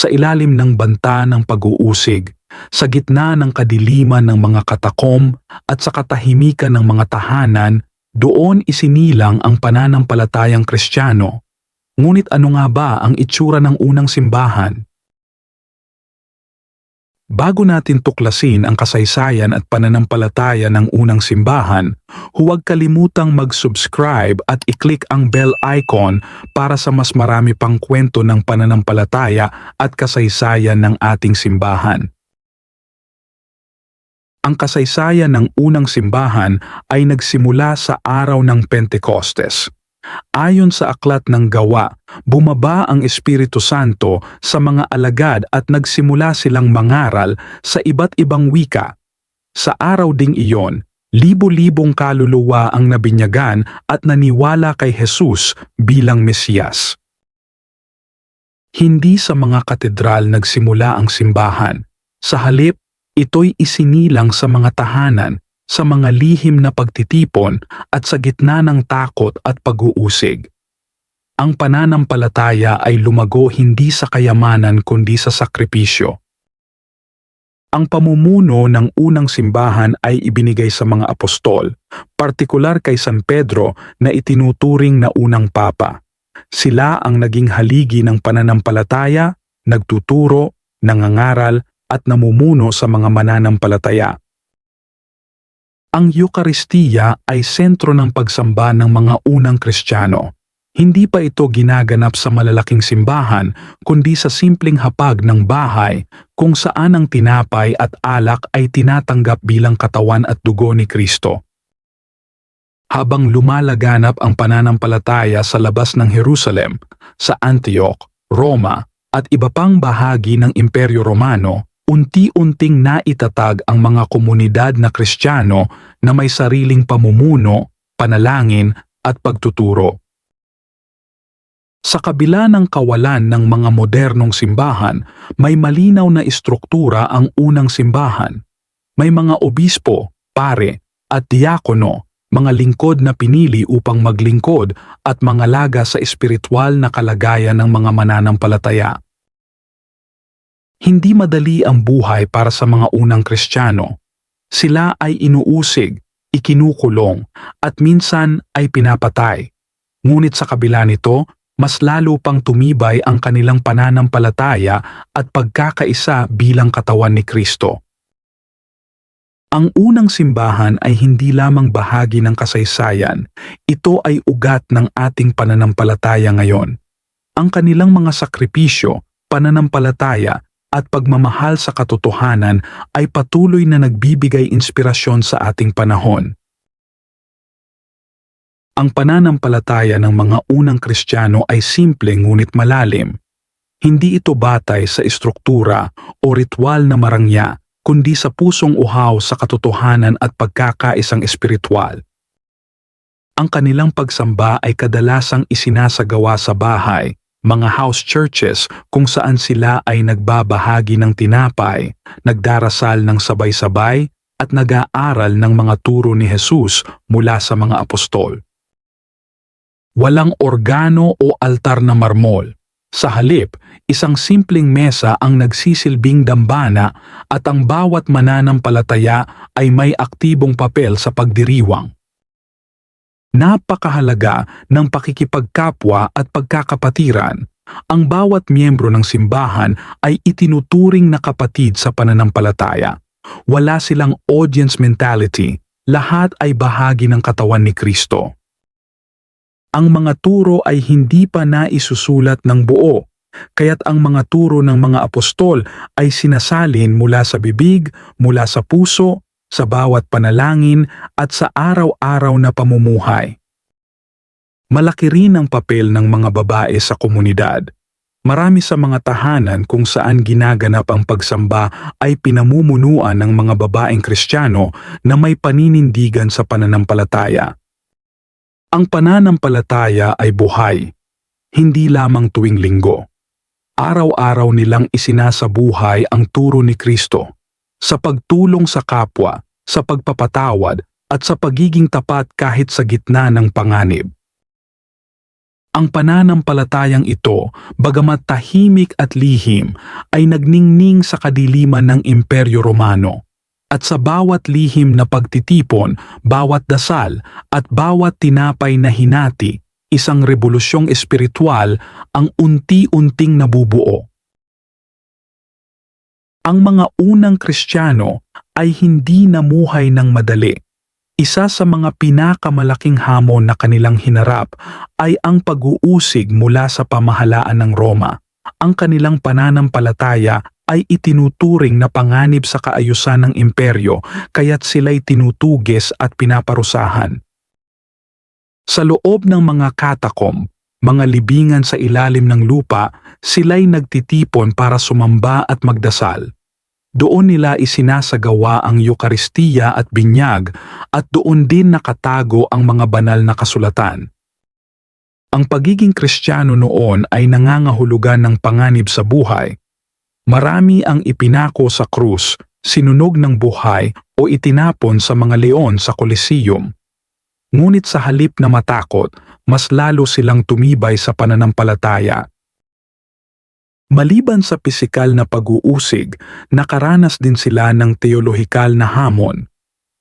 sa ilalim ng banta ng pag-uusig, sa gitna ng kadiliman ng mga katakom at sa katahimikan ng mga tahanan, doon isinilang ang pananampalatayang kristyano. Ngunit ano nga ba ang itsura ng unang simbahan? Bago natin tuklasin ang kasaysayan at pananampalataya ng unang simbahan, huwag kalimutang mag-subscribe at i-click ang bell icon para sa mas marami pang kwento ng pananampalataya at kasaysayan ng ating simbahan. Ang kasaysayan ng unang simbahan ay nagsimula sa araw ng Pentecostes. Ayon sa aklat ng gawa, bumaba ang Espiritu Santo sa mga alagad at nagsimula silang mangaral sa iba't ibang wika. Sa araw ding iyon, libo-libong kaluluwa ang nabinyagan at naniwala kay Jesus bilang Mesiyas. Hindi sa mga katedral nagsimula ang simbahan. Sa halip, ito'y isinilang sa mga tahanan sa mga lihim na pagtitipon at sa gitna ng takot at pag-uusig. Ang pananampalataya ay lumago hindi sa kayamanan kundi sa sakripisyo. Ang pamumuno ng unang simbahan ay ibinigay sa mga apostol, partikular kay San Pedro na itinuturing na unang papa. Sila ang naging haligi ng pananampalataya, nagtuturo, nangangaral at namumuno sa mga mananampalataya. Ang Eukaristiya ay sentro ng pagsamba ng mga unang Kristiyano. Hindi pa ito ginaganap sa malalaking simbahan kundi sa simpleng hapag ng bahay kung saan ang tinapay at alak ay tinatanggap bilang katawan at dugo ni Kristo. Habang lumalaganap ang pananampalataya sa labas ng Jerusalem, sa Antioch, Roma at iba pang bahagi ng Imperyo Romano, unti-unting naitatag ang mga komunidad na Kristiyano na may sariling pamumuno, panalangin at pagtuturo. Sa kabila ng kawalan ng mga modernong simbahan, may malinaw na istruktura ang unang simbahan. May mga obispo, pare, at diakono, mga lingkod na pinili upang maglingkod at mangalaga sa espiritual na kalagayan ng mga mananampalataya. Hindi madali ang buhay para sa mga unang Kristiyano. Sila ay inuusig, ikinukulong, at minsan ay pinapatay. Ngunit sa kabila nito, mas lalo pang tumibay ang kanilang pananampalataya at pagkakaisa bilang katawan ni Kristo. Ang unang simbahan ay hindi lamang bahagi ng kasaysayan, ito ay ugat ng ating pananampalataya ngayon. Ang kanilang mga sakripisyo, pananampalataya at pagmamahal sa katotohanan ay patuloy na nagbibigay inspirasyon sa ating panahon. Ang pananampalataya ng mga unang Kristiyano ay simple ngunit malalim. Hindi ito batay sa istruktura o ritual na marangya, kundi sa pusong uhaw sa katotohanan at pagkakaisang espiritual. Ang kanilang pagsamba ay kadalasang isinasagawa sa bahay, mga house churches kung saan sila ay nagbabahagi ng tinapay, nagdarasal ng sabay-sabay at nag-aaral ng mga turo ni Jesus mula sa mga apostol. Walang organo o altar na marmol. Sa halip, isang simpleng mesa ang nagsisilbing dambana at ang bawat mananampalataya ay may aktibong papel sa pagdiriwang. Napakahalaga ng pakikipagkapwa at pagkakapatiran. Ang bawat miyembro ng simbahan ay itinuturing na kapatid sa pananampalataya. Wala silang audience mentality. Lahat ay bahagi ng katawan ni Kristo. Ang mga turo ay hindi pa naisusulat ng buo, kaya't ang mga turo ng mga apostol ay sinasalin mula sa bibig, mula sa puso, sa bawat panalangin at sa araw-araw na pamumuhay. Malaki rin ang papel ng mga babae sa komunidad. Marami sa mga tahanan kung saan ginaganap ang pagsamba ay pinamumunuan ng mga babaeng kristyano na may paninindigan sa pananampalataya. Ang pananampalataya ay buhay, hindi lamang tuwing linggo. Araw-araw nilang isinasabuhay ang turo ni Kristo sa pagtulong sa kapwa, sa pagpapatawad at sa pagiging tapat kahit sa gitna ng panganib. Ang pananampalatayang ito, bagamat tahimik at lihim, ay nagningning sa kadiliman ng Imperyo Romano. At sa bawat lihim na pagtitipon, bawat dasal, at bawat tinapay na hinati, isang rebolusyong espiritual ang unti-unting nabubuo. Ang mga unang Kristiyano ay hindi namuhay ng madali. Isa sa mga pinakamalaking hamon na kanilang hinarap ay ang pag-uusig mula sa pamahalaan ng Roma. Ang kanilang pananampalataya ay itinuturing na panganib sa kaayusan ng imperyo kaya't sila'y tinutuges at pinaparusahan. Sa loob ng mga katakom, mga libingan sa ilalim ng lupa, sila'y nagtitipon para sumamba at magdasal. Doon nila isinasagawa ang Eukaristiya at binyag at doon din nakatago ang mga banal na kasulatan. Ang pagiging Kristiyano noon ay nangangahulugan ng panganib sa buhay. Marami ang ipinako sa krus, sinunog ng buhay o itinapon sa mga leon sa Kolosseum. Ngunit sa halip na matakot, mas lalo silang tumibay sa pananampalataya Maliban sa pisikal na pag-uusig, nakaranas din sila ng teolohikal na hamon.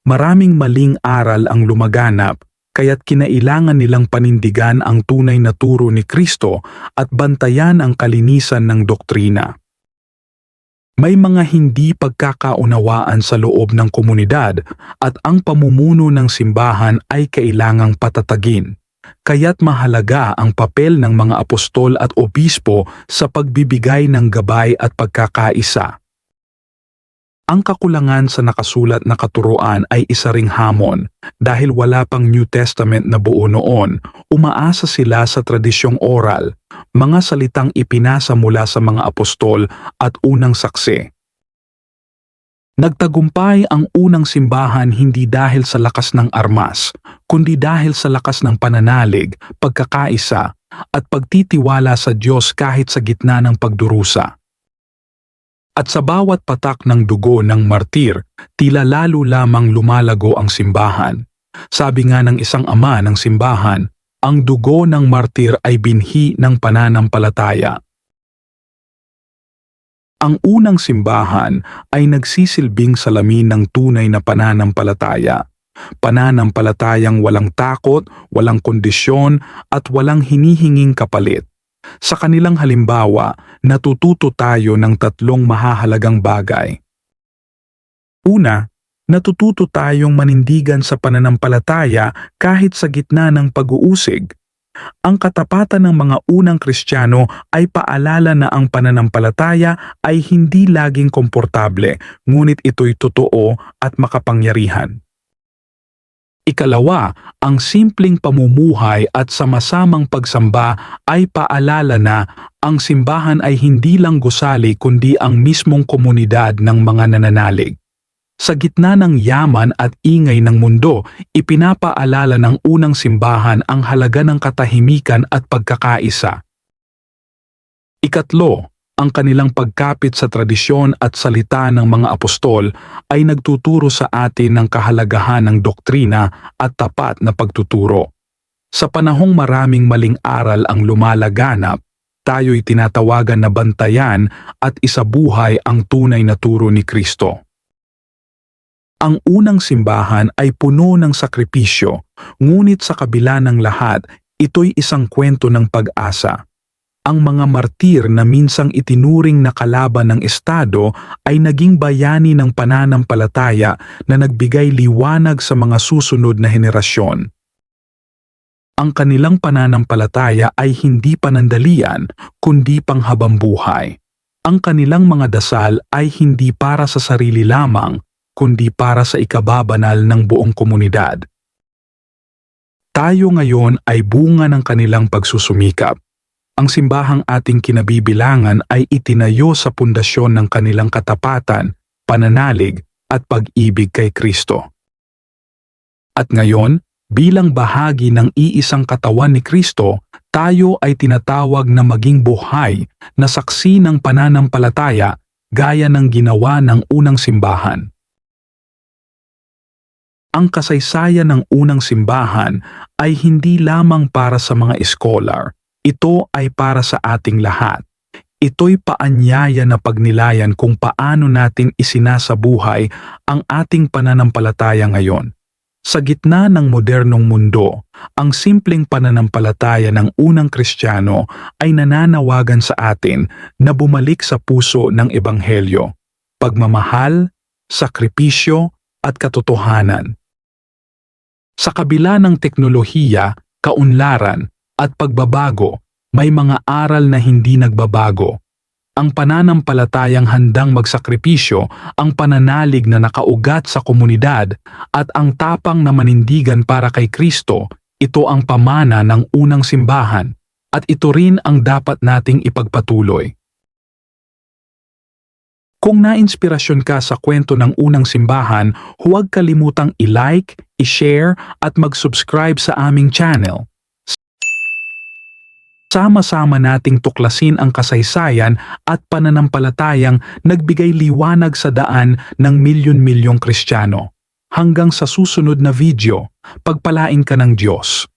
Maraming maling aral ang lumaganap, kaya't kinailangan nilang panindigan ang tunay na turo ni Kristo at bantayan ang kalinisan ng doktrina. May mga hindi pagkakaunawaan sa loob ng komunidad at ang pamumuno ng simbahan ay kailangang patatagin kaya't mahalaga ang papel ng mga apostol at obispo sa pagbibigay ng gabay at pagkakaisa. Ang kakulangan sa nakasulat na katuruan ay isa ring hamon dahil wala pang New Testament na buo noon, umaasa sila sa tradisyong oral, mga salitang ipinasa mula sa mga apostol at unang saksi. Nagtagumpay ang unang simbahan hindi dahil sa lakas ng armas, kundi dahil sa lakas ng pananalig, pagkakaisa, at pagtitiwala sa Diyos kahit sa gitna ng pagdurusa. At sa bawat patak ng dugo ng martir, tila lalo lamang lumalago ang simbahan. Sabi nga ng isang ama ng simbahan, ang dugo ng martir ay binhi ng pananampalataya. Ang unang simbahan ay nagsisilbing salamin ng tunay na pananampalataya. Pananampalatayang walang takot, walang kondisyon at walang hinihinging kapalit. Sa kanilang halimbawa, natututo tayo ng tatlong mahahalagang bagay. Una, natututo tayong manindigan sa pananampalataya kahit sa gitna ng pag-uusig. Ang katapatan ng mga unang Kristiyano ay paalala na ang pananampalataya ay hindi laging komportable, ngunit ito'y totoo at makapangyarihan. Ikalawa, ang simpleng pamumuhay at sama-samang pagsamba ay paalala na ang simbahan ay hindi lang gusali kundi ang mismong komunidad ng mga nananalig. Sa gitna ng yaman at ingay ng mundo, ipinapaalala ng unang simbahan ang halaga ng katahimikan at pagkakaisa. Ikatlo, ang kanilang pagkapit sa tradisyon at salita ng mga apostol ay nagtuturo sa atin ng kahalagahan ng doktrina at tapat na pagtuturo. Sa panahong maraming maling aral ang lumalaganap, tayo'y tinatawagan na bantayan at isabuhay ang tunay na turo ni Kristo. Ang unang simbahan ay puno ng sakripisyo, ngunit sa kabila ng lahat, ito'y isang kwento ng pag-asa. Ang mga martir na minsang itinuring na kalaban ng Estado ay naging bayani ng pananampalataya na nagbigay liwanag sa mga susunod na henerasyon. Ang kanilang pananampalataya ay hindi panandalian, kundi panghabambuhay. Ang kanilang mga dasal ay hindi para sa sarili lamang, kundi para sa ikababanal ng buong komunidad. Tayo ngayon ay bunga ng kanilang pagsusumikap. Ang simbahang ating kinabibilangan ay itinayo sa pundasyon ng kanilang katapatan, pananalig at pag-ibig kay Kristo. At ngayon, bilang bahagi ng iisang katawan ni Kristo, tayo ay tinatawag na maging buhay na saksi ng pananampalataya gaya ng ginawa ng unang simbahan. Ang kasaysayan ng unang simbahan ay hindi lamang para sa mga scholar, ito ay para sa ating lahat. Ito'y paanyaya na pagnilayan kung paano natin isinasabuhay ang ating pananampalataya ngayon. Sa gitna ng modernong mundo, ang simpleng pananampalataya ng unang Kristiyano ay nananawagan sa atin na bumalik sa puso ng Ebanghelyo, pagmamahal, sakripisyo at katotohanan. Sa kabila ng teknolohiya, kaunlaran at pagbabago, may mga aral na hindi nagbabago. Ang pananampalatayang handang magsakripisyo, ang pananalig na nakaugat sa komunidad, at ang tapang na manindigan para kay Kristo, ito ang pamana ng unang simbahan, at ito rin ang dapat nating ipagpatuloy. Kung nainspirasyon ka sa kwento ng unang simbahan, huwag kalimutang i-like, i-share at mag-subscribe sa aming channel. Sama-sama nating tuklasin ang kasaysayan at pananampalatayang nagbigay liwanag sa daan ng milyon-milyong Kristiyano. Hanggang sa susunod na video, pagpalain ka ng Diyos.